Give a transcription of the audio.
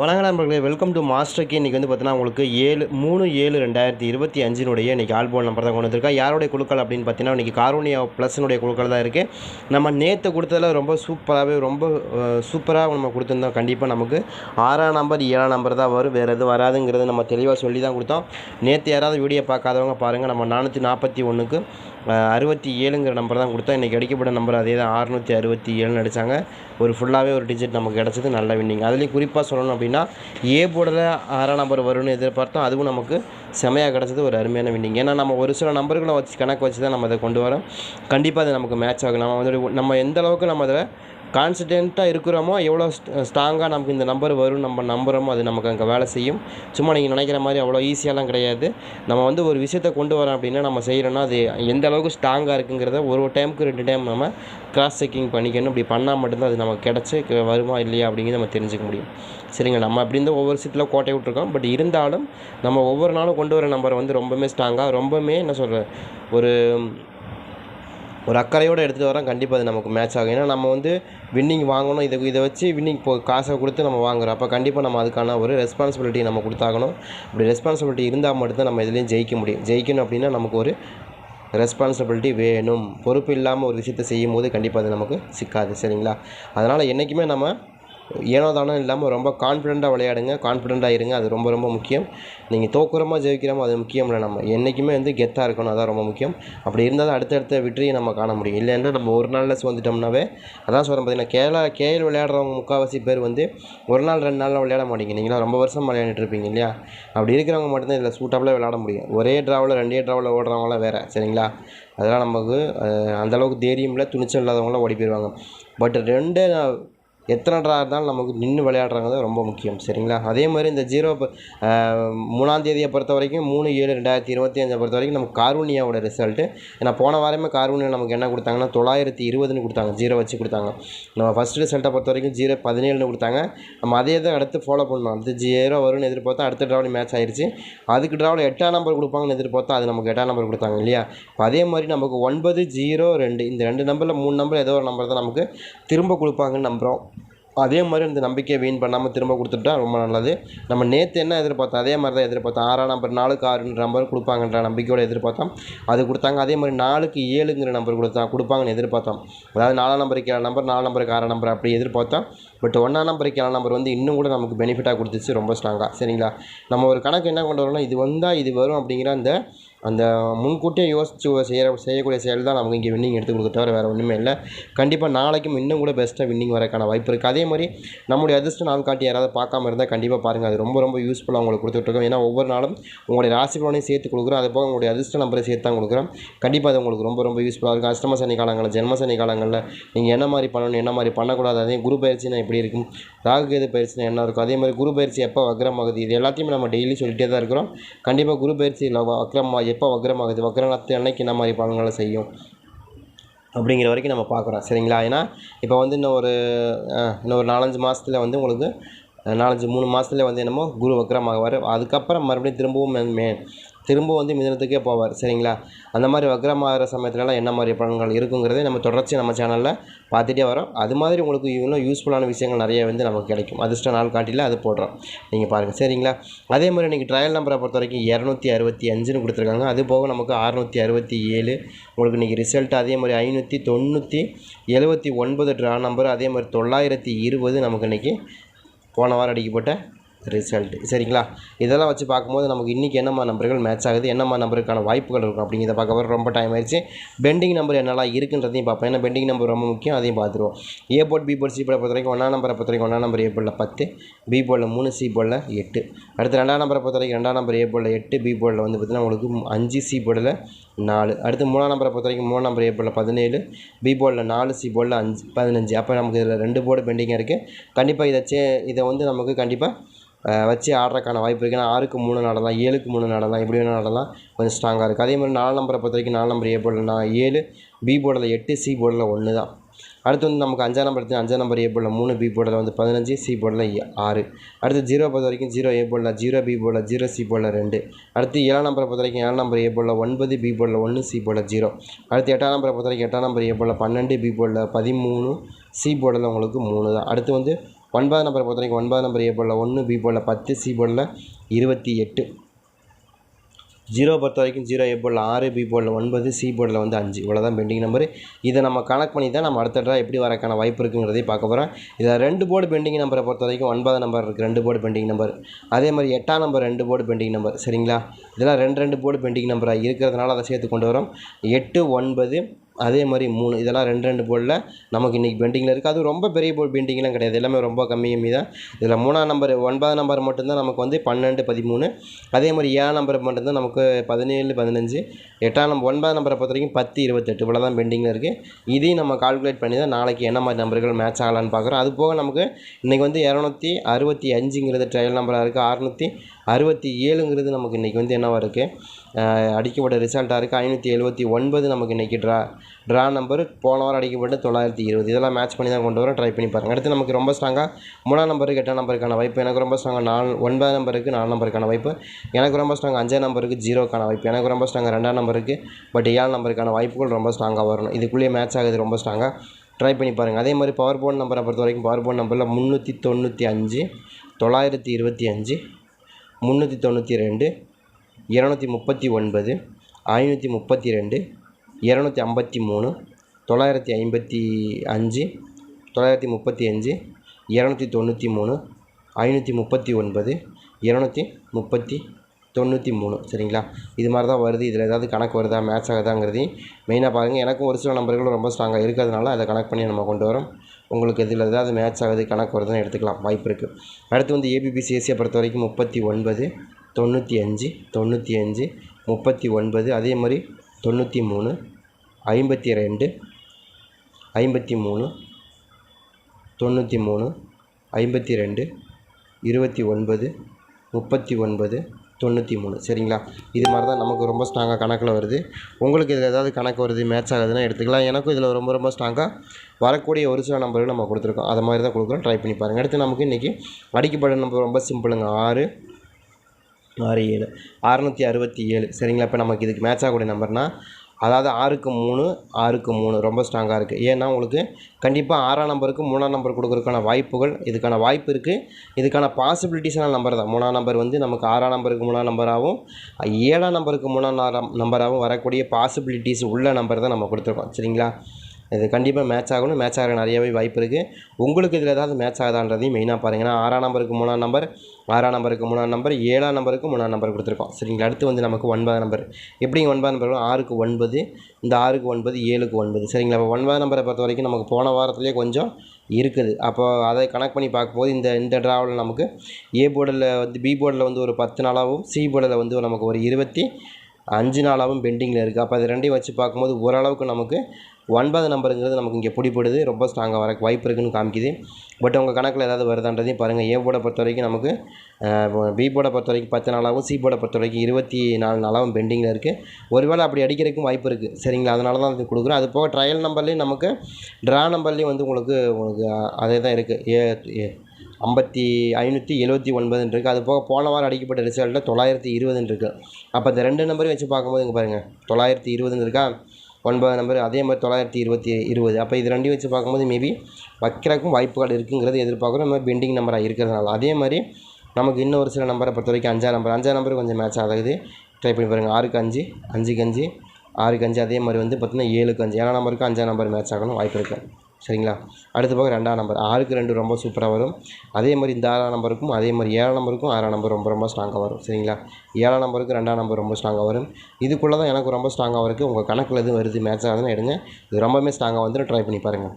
வணக்கம் நண்பர்களே welcome to master K இன்றைக்கி வந்து பார்த்தீங்கன்னா உங்களுக்கு ஏழு மூணு ஏழு ரெண்டாயிரத்தி இருபத்தி அஞ்சினுடைய இன்றைக்கி ஆல்போன் நம்பர் தான் கொண்டு வந்திருக்கா யாருடைய குழுக்கள் அப்படின்னு பார்த்தீங்கன்னா இன்றைக்கி காரோனியா ப்ளஸ்னுடைய குழுக்கள் தான் இருக்குது நம்ம நேற்று கொடுத்ததில் ரொம்ப சூப்பராகவே ரொம்ப சூப்பராக நம்ம கொடுத்துருந்தோம். கண்டிப்பாக நமக்கு ஆறாம் நம்பர் ஏழாம் நம்பர் தான் வரும். வேறு எதுவும் வராதுங்கிறது நம்ம தெளிவாக சொல்லி தான் கொடுத்தோம். நேற்று யாராவது வீடியோ பார்க்காதவங்க பாருங்கள் நம்ம நானூற்றி நாற்பத்தி ஒன்றுக்கு அறுபத்தி ஏழுங்கிற நம்பர் தான் கொடுத்தோம் இன்றைக்கி அடிக்கப்பட்ட நம்பர் அதே தான் அறுநூற்றி அறுபத்தி ஏழுன்னு அடித்தாங்க ஒரு ஃபுல்லாகவே ஒரு டிஜிட் நமக்கு கிடச்சது நல்ல வின்னிங் அதுலேயும் குறிப்பாக சொல்லணும் அப்படின்னா ஏ போர்டில் ஆறாம் நம்பர் வரும்னு எதிர்பார்த்தோம் அதுவும் நமக்கு செமையாக கிடச்சது ஒரு அருமையான வின்னிங் ஏன்னா நம்ம ஒரு சில நம்பர்களை வச்சு கணக்கு வச்சு தான் நம்ம அதை கொண்டு வரோம். கண்டிப்பாக அது நமக்கு மேட்ச் ஆகும் நம்ம வந்து நம்ம எந்த அளவுக்கு நம்ம அதில் கான்ஃபிடென்ட்டாக இருக்கிறோமோ எவ்வளோ ஸ்ட்ராங்காக நமக்கு இந்த நம்பர் வரும் நம்ம நம்புகிறோமோ அது நமக்கு அங்கே வேலை செய்யும். சும்மா நீங்கள் நினைக்கிற மாதிரி அவ்வளோ ஈஸியாலாம் கிடையாது. நம்ம வந்து ஒரு விஷயத்தை கொண்டு வரோம் அப்படின்னா நம்ம செய்கிறோன்னா அது எந்த அளவுக்கு ஸ்ட்ராங்காக இருக்குங்கிறத ஒரு ஒரு டைமுக்கு ரெண்டு டைம் நம்ம கிராஸ் செக்கிங் பண்ணிக்கணும். இப்படி பண்ணால் மட்டும்தான் அது நமக்கு கிடச்சி வருமா இல்லையா அப்படிங்கிறது நம்ம தெரிஞ்சுக்க முடியும். சரிங்க நம்ம அப்படி இருந்தால் ஒவ்வொரு விஷயத்தில் கோட்டை விட்ருக்கோம் பட் இருந்தாலும் நம்ம ஒவ்வொரு நாளும் கொண்டு வர நம்பரை வந்து ரொம்பவுமே ஸ்ட்ராங்காக ரொம்பவுமே என்ன சொல்கிறது ஒரு ஒரு அக்கறையோடு எடுத்துகிட்டு வரோம் கண்டிப்பாக அது நமக்கு மேட்ச் ஆகும். ஏன்னா நம்ம வந்து வின்னிங் வாங்கணும். இதை இதை வச்சு வின்னிங் இப்போ காசை கொடுத்து நம்ம வாங்குறோம். அப்போ கண்டிப்பாக நம்ம அதுக்கான ஒரு ரெஸ்பான்சிபிலிட்டி நம்ம கொடுத்தாகணும். அப்படி ரெஸ்பான்சிபிலிட்டி இருந்தால் மட்டும்தான் நம்ம இதுலேயும் ஜெயிக்க முடியும். ஜெயிக்கணும் அப்படின்னா நமக்கு ஒரு ரெஸ்பான்சிபிலிட்டி வேணும். பொறுப்பு இல்லாமல் ஒரு விஷயத்தை செய்யும் போது கண்டிப்பாக அது நமக்கு சிக்காது. சரிங்களா? அதனால் என்றைக்குமே நம்ம ஏனோ தானோ இல்லாமல் ரொம்ப கான்ஃபிடெண்ட்டாக விளையாடுங்க கான்ஃபிடெண்ட்டாக இருங்க. அது ரொம்ப ரொம்ப முக்கியம். நீங்கள் தோக்குறோமா ஜெயிக்கிறோமோ அது முக்கியம் இல்லை நம்ம. என்றைக்குமே வந்து கெத்தாக இருக்கணும். அதான் ரொம்ப முக்கியம். அப்படி இருந்தால் தான் அடுத்தடுத்த வெற்றியை நம்ம காண முடியும். இல்லைன்னா நம்ம ஒரு நாளில் சோர்ந்துட்டோம்னாவே அதான் சொல்கிறேன் பார்த்தீங்கன்னா கேரளா கேஎல் விளையாடுறவங்க முக்கால்வாசி பேர் வந்து ஒரு நாள் ரெண்டு நாளில் விளையாட மாட்டீங்க. நீங்களாம் ரொம்ப வருஷம் விளையாண்டுட்டு இருப்பீங்க இல்லையா? அப்படி இருக்கிறவங்க மட்டும்தான் இதில் சூட்டபிளாக விளையாட முடியும். ஒரே ட்ராவில் ரெண்டே ட்ராவில் ஓடுறவங்களாம் வேறு சரிங்களா? அதெல்லாம் நமக்கு அந்தளவுக்கு தைரியம் இல்லை துணிச்சல் இல்லாதவங்களாம் ஓடி போயிடுவாங்க பட் ரெண்டு எத்தனை ட்ரா இருந்தாலும் நமக்கு நின்று விளையாடுறாங்க தான் ரொம்ப முக்கியம் சரிங்களா? அதே மாதிரி இந்த ஜீரோ மூணாம் தேதியை பொறுத்த வரைக்கும் மூணு ஏழு ரெண்டாயிரத்தி இருபத்தி அஞ்சை பொறுத்த வரைக்கும் நமக்கு கார்வூனியாவோட ரிசல்ட்டு ஏன்னா போன வாரமே கார்வூனியா நமக்கு என்ன கொடுத்தாங்கன்னா தொள்ளாயிரத்தி இருபதுன்னு கொடுத்தாங்க ஜீரோ வச்சு கொடுத்தாங்க. நம்ம ஃபஸ்ட் ரிசல்ட்டை பொறுத்த வரைக்கும் ஜீரோ பதினேழுன்னு கொடுத்தாங்க. நம்ம அதே தான் அடுத்து ஃபாலோ பண்ணோம் அடுத்து ஜீரோ வரும்னு எதிர்பார்த்தா அடுத்த ட்ராவலி மேட்ச் ஆயிடுச்சு அதுக்கு ட்ராவல் எட்டாம் நம்பர் கொடுப்பாங்கன்னு எதிர்பார்த்தா அது நமக்கு எட்டாம் நம்பர் கொடுத்தாங்க இல்லையா? அதே மாதிரி நமக்கு ஒன்பது ஜீரோ ரெண்டு இந்த ரெண்டு நம்பரில் மூணு நம்பர் ஏதோ ஒரு நம்பர் தான் நமக்கு திரும்ப கொடுப்பாங்கன்னு நம்புகிறோம் அதே மாதிரி இந்த நம்பிக்கையை வீண் பண்ணாமல் திரும்ப கொடுத்துட்டா ரொம்ப நல்லது. நம்ம நேற்று என்ன எதிர்பார்த்தோம்? அதே மாதிரி தான் எதிர்பார்த்தோம். ஆறாம் நம்பர் நாலுக்கு ஆறுன்ற நம்பர் கொடுப்பாங்கன்ற நம்பிக்கையோடு எதிர்பார்த்தோம். அது கொடுத்தாங்க. அதே மாதிரி நாலுக்கு ஏழுங்கிற நம்பர் கொடுத்தா கொடுப்பாங்கன்னு எதிர்பார்த்தோம். அதாவது நாலாம் நம்பருக்கு ஏழு நம்பர் நாலு நம்பருக்கு ஆறாம் நம்பர் அப்படி எதிர்பார்த்தோம். பட் ஒன்றாம் நம்பருக்கு ஏழாம் நம்பர் வந்து இன்னும் கூட நமக்கு பெனிஃபிட்டாக கொடுத்துச்சு ரொம்ப ஸ்ட்ராங்காக சரிங்களா? நம்ம ஒரு கணக்கு என்ன கொண்டு வரோம்னா இது வந்தால் இது வரும் அப்படிங்கிற அந்த அந்த முன்கூட்டியே யோசித்து செய்கிற செய்யக்கூடிய செயல் தான் நமக்கு இங்கே வின்னிங் எடுத்து கொடுக்க தவிர வேறு ஒன்றுமே இல்லை. கண்டிப்பாக நாளைக்கும் இன்னும் கூட பெஸ்ட்டாக வின்னிங் வரக்கான வாய்ப்பு இருக்குது அதே மாதிரி நம்முடைய அதிர்ஷ்ட நாள் காட்டி யாராவது பார்க்காம இருந்தால் கண்டிப்பாக பாருங்கள் அது ரொம்ப ரொம்ப யூஸ்ஃபுல்லாக உங்களுக்கு கொடுத்துட்ருக்கோம் ஏன்னா ஒவ்வொரு நாளும் உங்களுடைய ராசி பலனையும் சேர்த்து கொடுக்குறோம். அது போக உங்களுடைய அதிர்ஷ்ட நம்பரை சேர்த்து தான் கொடுக்குறோம். கண்டிப்பாக அது உங்களுக்கு ரொம்ப ரொம்ப யூஸ்ஃபுல்லாக இருக்கும். அஷ்டம சனி காலங்களில் ஜென்ம சனி காலங்களில் நீங்கள் என்ன மாதிரி பண்ணணும் என்ன மாதிரி பண்ணக்கூடாது அதே குரு பயிற்சினா எப்படி இருக்கும் ராகு கேது பயிற்சினா என்ன இருக்கும் அதே மாதிரி குரு பயிற்சி எப்போ வக்ரமாகுது இது எல்லாத்தையுமே நம்ம டெய்லி சொல்லிட்டே தான் இருக்கிறோம். கண்டிப்பாக குரு பயிற்சி இல்லை அது எப்போ வக்ரமாகுது? வக்ரநாத்து அன்னைக்கு என்ன மாதிரி பலன்களை செய்யும்? அப்படிங்கிற வரைக்கும் நம்ம பார்க்குறோம். சரிங்களா? ஏன்னா இப்போ வந்து இன்னும் ஒரு இன்னும் ஒரு நாலஞ்சு மாதத்துல வந்து உங்களுக்கு நாலஞ்சு மூணு மாதத்துல வந்து என்னமோ குரு வக்ரமாகுவார். அதுக்கப்புறம் மறுபடியும் திரும்பவும் மே- மே திரும்ப வந்து மிதனத்துக்கே போவார் சரிங்களா? அந்த மாதிரி வக்ரமாகிற சமயத்துலலாம் என்ன மாதிரி பலன்கள் இருக்குங்கிறதே நம்ம தொடர்ச்சி நம்ம சேனலில் பார்த்துட்டே வரோம். அது மாதிரி உங்களுக்கு இன்னும் யூஸ்ஃபுல்லான விஷயங்கள் நிறைய வந்து நமக்கு கிடைக்கும். அதிர்ஷ்ட நாள் காட்டியில் அது போடுறோம். நீங்கள் பாருங்கள் சரிங்களா? அதே மாதிரி இன்றைக்கி ட்ரையல் நம்பரை பொறுத்த வரைக்கும் இரநூத்தி அறுபத்தி அஞ்சுன்னு கொடுத்துருக்காங்க. அது போக நமக்கு அறுநூற்றி அறுபத்தி ஏழு உங்களுக்கு இன்றைக்கி ரிசல்ட் அதே மாதிரி ஐநூற்றி தொண்ணூற்றி எழுபத்தி ஒன்பது ட்ரா நம்பர் அதே மாதிரி தொள்ளாயிரத்தி இருபது நமக்கு இன்றைக்கி போன வாரம் அடிக்கப்பட்ட ரிசல்ட். சரிங்களா? இதெல்லாம் வச்சு பார்க்கும்போது நமக்கு இன்றைக்கி என்னம்மா நம்பர்கள் மேட்ச் ஆகுது என்னம்மா நம்பருக்கான வாய்ப்புகள் இருக்கும் அப்படிங்கிறத பார்க்க வர ரொம்ப டைம் ஆயிடுச்சு. பெண்டிங் நம்பர் என்னெல்லாம் இருக்குன்றதையும் பார்ப்போம். ஏன்னா பெண்டிங் நம்பர் ரொம்ப முக்கியம் அதையும் பார்த்துருவோம். A board B board C போர்டை பொறுத்த வரைக்கும் ஒன்றாம் நம்பரை பொறுத்த வரைக்கும் ஒன்றாம் நம்பர் ஏ போர்டில் பத்து பி போர்டில் மூணு சி போர்டில் எட்டு. அடுத்து ரெண்டாம் நம்பரை பொறுத்த வரைக்கும் ரெண்டாம் நம்பர் ஏ போர்டில் எட்டு பி போர்டில் வந்து பார்த்திங்கன்னா உங்களுக்கு அஞ்சு சி போர்டில் நாலு. அடுத்து மூணாம் நம்பரை பொறுத்த வரைக்கும் மூணாம் நம்பர் ஏ போர்டில் பதினேழு பி போர்டில் நாலு சி போர்டில் அஞ்சு பதினஞ்சு. அப்போ நமக்கு இதில் ரெண்டு போர்டு பெண்டிங்காக இருக்குது கண்டிப்பாக இதை சே இதை வந்து நமக்கு கண்டிப்பாக வச்சு ஆடுறதுக்கான வாய்ப்பு இருக்குது ஏன்னா ஆறுக்கு மூணு நடலாம் ஏழுக்கு மூணு நடலாம் எப்படி வேணால் நடலாம் கொஞ்சம் ஸ்ட்ராங்காக இருக்குது அதே மாதிரி நாலு நம்பரை பொறுத்த வரைக்கும் நாலு நம்பர் ஏ போர்டில் நான் ஏழு பி போர்டில் எட்டு சி போர்டில் ஒன்று தான் அடுத்து வந்து நமக்கு அஞ்சாம் நம்பர் எடுத்து அஞ்சாம் நம்பர் ஏ போர்டில் மூணு பி போர்டில் வந்து பதினஞ்சு சி போர்டில் ஆறு. அடுத்து ஜீரோ பொறுத்த வரைக்கும் ஜீரோ ஏ போர்டில் ஜீரோ பி போர்டில் ஜீரோ சி போர்டில் ரெண்டு. அடுத்து ஏழாம் நம்பரை பொறுத்த வரைக்கும் ஏழாம் நம்பர் ஏ போர்டில் ஒன்பது பி போர்டில் ஒன்று சி போர்டில் ஜீரோ அடுத்து எட்டாம் நம்பரை பொறுத்த வரைக்கும் எட்டாம் நம்பர் ஏ போர்டில் பன்னெண்டு பி போர்டில் பதிமூணு சி போர்டில் உங்களுக்கு மூணு தான் அடுத்து வந்து ஒன்பது நம்பரை பொறுத்த வரைக்கும் ஒன்பது நம்பர் ஏ போர்டில் ஒன்று பி போர்டில் பத்து சி போர்டில் இருபத்தி எட்டு. ஜீரோ பொறுத்த வரைக்கும் ஜீரோ ஏ போர்டில் ஆறு பி போர்டில் ஒன்பது சி போர்டில் வந்து அஞ்சு. இவ்வளோ தான் பெண்டிங் நம்பர் இதை நம்ம கனெக்ட் பண்ணி தான் நம்ம அடுத்த ட்ரா எப்படி வரக்கான வாய்ப்பு இருக்குங்கிறதையும் பார்க்க போகிறோம் இதில் ரெண்டு போர்டு பெண்டிங் நம்பரை பொறுத்த வரைக்கும் ஒன்பது நம்பர் இருக்குது ரெண்டு போர்டு பெண்டிங் நம்பர் அதே மாதிரி எட்டாம் நம்பர் ரெண்டு போர்டு பெண்டிங் நம்பர் சரிங்களா? இதெல்லாம் ரெண்டு ரெண்டு போர்டு பெண்டிங் நம்பராக இருக்கிறதுனால அதை சேர்த்து கொண்டு வரோம். எட்டு ஒன்பது அதே மாதிரி மூணு இதெல்லாம் ரெண்டு ரெண்டு போர்டில் நமக்கு இன்றைக்கி பெண்டிங்கில் இருக்குது அது ரொம்ப பெரிய போர்டு பெண்டிங்லாம் கிடையாது. எல்லாமே ரொம்ப கம்மி கம்மி தான். இதில் மூணாம் நம்பர் ஒன்பதாம் நம்பர் மட்டும்தான் நமக்கு வந்து பன்னெண்டு பதிமூணு. அதே மாதிரி ஏழாம் நம்பர் மட்டும்தான் நமக்கு பதினேழு பதினஞ்சு. எட்டாம் நம்பர் ஒன்பதாம் நம்பரை பொறுத்த வரைக்கும் பத்து இருபத்தெட்டு. இவ்வளோ தான் பெண்டிங்கில் இருக்குது இதையும் நம்ம கால்குலேட் பண்ணி தான் நாளைக்கு என்ன மாதிரி நம்பர்கள் மேட்ச் ஆகலான்னு பார்க்குறோம். அது போக நமக்கு இன்றைக்கி வந்து இரநூத்தி அறுபத்தி அஞ்சுங்கிறது ட்ரையல் நம்பராக இருக்குது அறுநூற்றி அறுபத்தி ஏழுங்கிறது நமக்கு இன்றைக்கி வந்து என்னவாக இருக்குது அடிக்கப்பட்ட ரிசல்ட்டாக இருக்குது ஐநூற்றி எழுபத்தி ஒன்பது நமக்கு இன்றைக்கி ட்ரா ட்ரா நம்பர் போன வாரம் அடிக்கப்பட்ட தொள்ளாயிரத்தி இருபது. இதெல்லாம் மேட்ச் பண்ணி தான் கொண்டு வரோம் ட்ரை பண்ணி பாருங்கள் அடுத்து நமக்கு ரொம்ப ஸ்ட்ராங்காக மூணாம் நம்பருக்கு எட்டாம் நம்பருக்கான வாய்ப்பு. எனக்கு ரொம்ப ஸ்ட்ராங்காக நாலு ஒன்பதாம் நம்பருக்கு நாலு நம்பருக்கான வாய்ப்பு. எனக்கு ரொம்ப ஸ்ட்ராங் அஞ்சாம் நம்பருக்கு ஜீரோக்கான வாய்ப்பு. எனக்கு ரொம்ப ஸ்ட்ராங்காக ரெண்டாம் நம்பருக்கு பட் ஏழு நம்பருக்கான வாய்ப்புகள் ரொம்ப ஸ்ட்ராங்காக வரணும். இதுக்குள்ளேயே மேட்ச் ஆகுது ரொம்ப ஸ்ட்ராங்காக ட்ரை பண்ணி பாருங்கள் அதே மாதிரி பவர் போர்ட் நம்பரை பொறுத்த வரைக்கும் பவர் போர்ட் நம்பரில் முந்நூற்றி தொண்ணூற்றி அஞ்சு தொள்ளாயிரத்தி இருபத்தி அஞ்சு முந்நூற்றி தொண்ணூற்றி ரெண்டு இரநூத்தி முப்பத்தி ஒன்பது ஐநூற்றி முப்பத்தி ரெண்டு இரநூத்தி ஐம்பத்தி மூணு தொள்ளாயிரத்தி ஐம்பத்தி அஞ்சு தொள்ளாயிரத்தி முப்பத்தி அஞ்சு இரநூத்தி தொண்ணூற்றி மூணு ஐநூற்றி முப்பத்தி ஒன்பது இரநூத்தி முப்பத்தி தொண்ணூற்றி மூணு. சரிங்களா? இது மாதிரி தான் வருது. இதில் ஏதாவது கணக்கு வருதா மேட்ச் ஆகுதாங்கிறதையும் மெயினாக பாருங்கள் எனக்கும் ஒரு சில நம்பர்களும் ரொம்ப ஸ்ட்ராங்காக இருக்கிறதுனால அதை கனெக்ட் பண்ணி நம்ம கொண்டு வரோம். உங்களுக்கு இதில் ஏதாவது மேட்ச் ஆகுது கணக்கு வருதுன்னு எடுத்துக்கலாம். வாய்ப்பு இருக்குது அடுத்து வந்து ஏபிபிசிஎஸ்சியை பொறுத்த வரைக்கும் முப்பத்தி ஒன்பது தொண்ணூற்றி அஞ்சு தொண்ணூற்றி அஞ்சு முப்பத்தி ஒன்பது அதே மாதிரி தொண்ணூற்றி மூணு ஐம்பத்தி ரெண்டு ஐம்பத்தி மூணு தொண்ணூற்றி மூணு ஐம்பத்தி ரெண்டு இருபத்தி ஒன்பது முப்பத்தி ஒன்பது தொண்ணூற்றி மூணு. சரிங்களா? இது மாதிரி தான் நமக்கு ரொம்ப ஸ்ட்ராங்காக கணக்கில் வருது. உங்களுக்கு இதில் ஏதாவது கணக்கு வருது மேட்ச் ஆகுதுன்னா எடுத்துக்கலாம். எனக்கும் இதில் ரொம்ப ரொம்ப ஸ்ட்ராங்காக வரக்கூடிய ஒரு சில நம்பர்கள் நம்ம கொடுத்துருக்கோம். அதை மாதிரி தான் கொடுக்குறோம். ட்ரை பண்ணி பாருங்கள் அடுத்து நமக்கு இன்றைக்கி அடிக்கப்பட்ட நம்பர் ரொம்ப சிம்பிளுங்க ஆறு ஆறு ஏழு. அறநூற்றி அறுபத்தி ஏழு. சரிங்களா? இப்போ நமக்கு இதுக்கு மேட்ச் ஆகக்கூடிய நம்பர்னால் அதாவது ஆறுக்கு மூணு ஆறுக்கு மூணு. ரொம்ப ஸ்ட்ராங்காக இருக்குது ஏன்னா உங்களுக்கு கண்டிப்பாக ஆறாம் நம்பருக்கு மூணாம் நம்பர் கொடுக்குறதுக்கான வாய்ப்புகள் இதுக்கான வாய்ப்பு இருக்குது இதுக்கான பாசிபிலிட்டிஸான நம்பர் தான். மூணாம் நம்பர் வந்து நமக்கு ஆறாம் நம்பருக்கு மூணாம் நம்பராகவும் ஏழாம் நம்பருக்கு மூணாம் நம்பராகவும் வரக்கூடிய பாசிபிலிட்டிஸ் உள்ள நம்பர் தான் நம்ம கொடுத்துருக்கோம். சரிங்களா? இது கண்டிப்பாக மேட்ச் ஆகணும். மேட்ச் ஆகிற நிறையவே வாய்ப்பு இருக்குது உங்களுக்கு இதில் ஏதாவது மேட்ச் ஆகுதான்றதையும் மெயினாக பாருங்கள் ஏன்னா ஆறாம் நம்பருக்கு மூணாம் நம்பர் ஆறாம் நம்பருக்கு மூணாம் நம்பர் ஏழாம் நம்பருக்கு மூணாம் நம்பர் கொடுத்துருக்கோம். சரிங்களா? அடுத்து வந்து நமக்கு ஒன்பதாம் நம்பர் எப்படிங்க ஒன்பதாம் நம்பர் ஆறுக்கு ஒன்பது இந்த ஆறுக்கு ஒன்பது ஏழுக்கு ஒன்பது. சரிங்களா? அப்போ ஒன்பதாம் நம்பரை பொறுத்த வரைக்கும் நமக்கு போன வாரத்துலேயே கொஞ்சம் இருக்குது. அப்போ அதை கனெக்ட் பண்ணி பார்க்கும்போது இந்த இந்த ட்ராவலில் நமக்கு ஏ போர்டில் வந்து பி போர்டில் வந்து ஒரு பத்து நாளாகவும் சி போர்டில் வந்து நமக்கு ஒரு இருபத்தி அஞ்சு நாளாகவும் பெண்டிங்கில் இருக்குது. அப்போ அது ரெண்டையும் வச்சு பார்க்கும்போது ஓரளவுக்கு நமக்கு ஒன்பது நம்பருங்கிறது நமக்கு இங்கே பிடிப்படுது ரொம்ப ஸ்ட்ராங்காக வர வாய்ப்பு இருக்குதுன்னு காமிக்குது. பட் உங்கள் கணக்கில் ஏதாவது வருதான்றதையும் பாருங்கள் ஏ போர்டை பொறுத்த வரைக்கும் நமக்கு பி போர்டை பொறுத்த வரைக்கும் பத்து நாளாகவும் சி போர்டை பொறுத்த வரைக்கும் இருபத்தி நாலு நாளாகவும் பெண்டிங்கில் இருக்குது. ஒருவேளை அப்படி அடிக்கிறதுக்கும் வாய்ப்பு இருக்குது. சரிங்களா? அதனால தான் அது கொடுக்குறோம். அது போக ட்ரையல் நம்பர்லேயும் நமக்கு ட்ரா நம்பர்லேயும் வந்து உங்களுக்கு உங்களுக்கு அதே தான் இருக்குது. ஏ ஐம்பத்தி ஐநூற்றி எழுபத்தி ஒன்பதுன்னு இருக்குது அது போக போன வாரம் அடிக்கப்பட்ட ரிசல்ட்டில் தொள்ளாயிரத்தி இருபதுன்னு இருக்குது அப்போ இந்த ரெண்டு நம்பரையும் வச்சு பார்க்கும்போது இங்கே பாருங்கள் தொள்ளாயிரத்தி இருபதுன்னு இருக்கா? ஒன்பது நம்பர். அதே மாதிரி தொள்ளாயிரத்தி இருபத்தி இருபது. அப்போ இது ரெண்டையும் வச்சு பார்க்கும்போது மேபி வைக்கிறதுக்கும் வாய்ப்புகள் இருக்குங்கிறது எதிர்பார்க்குறோம். நம்ம பெண்டிங் நம்பராக இருக்கிறதுனால. அதே மாதிரி நமக்கு இன்னும் ஒரு சில நம்பரை பொறுத்த வரைக்கும் அஞ்சாம் நம்பர். அஞ்சாம் நம்பர் கொஞ்சம் மேட்ச் ஆகுது. ட்ரை பண்ணி பாருங்கள் ஆறுக்கு அஞ்சு அஞ்சுக்கு அஞ்சு ஆறுக்கு அஞ்சு. அதே மாதிரி வந்து பார்த்திங்கன்னா ஏழுக்கு அஞ்சு. ஏழாம் நம்பருக்கு அஞ்சாம் நம்பர் மேட்ச் ஆகணும். வாய்ப்பு இருக்குது சரிங்களா? அடுத்து போக ரெண்டாம் நம்பர் ஆறுக்கு ரெண்டு ரொம்ப சூப்பராக வரும். அதே மாதிரி இந்த ஆறாம் நம்பருக்கும் அதே மாதிரி ஏழாம் நம்பருக்கும் ஆறாம் நம்பர் ரொம்ப ரொம்ப ஸ்ட்ராங்காக வரும். சரிங்களா? ஏழாம் நம்பருக்கு ரெண்டாம் நம்பர் ரொம்ப ஸ்ட்ராங்காக வரும். இதுக்குள்ளே தான் எனக்கு ரொம்ப ஸ்ட்ராங்காக இருக்குது உங்கள் கணக்கில் எதுவும் வருது? மேட்ச் ஆகுதுன்னு எடுங்க. இது ரொம்பவுமே ஸ்ட்ராங்காக வந்துட்டு ட்ரை பண்ணி பாருங்கள்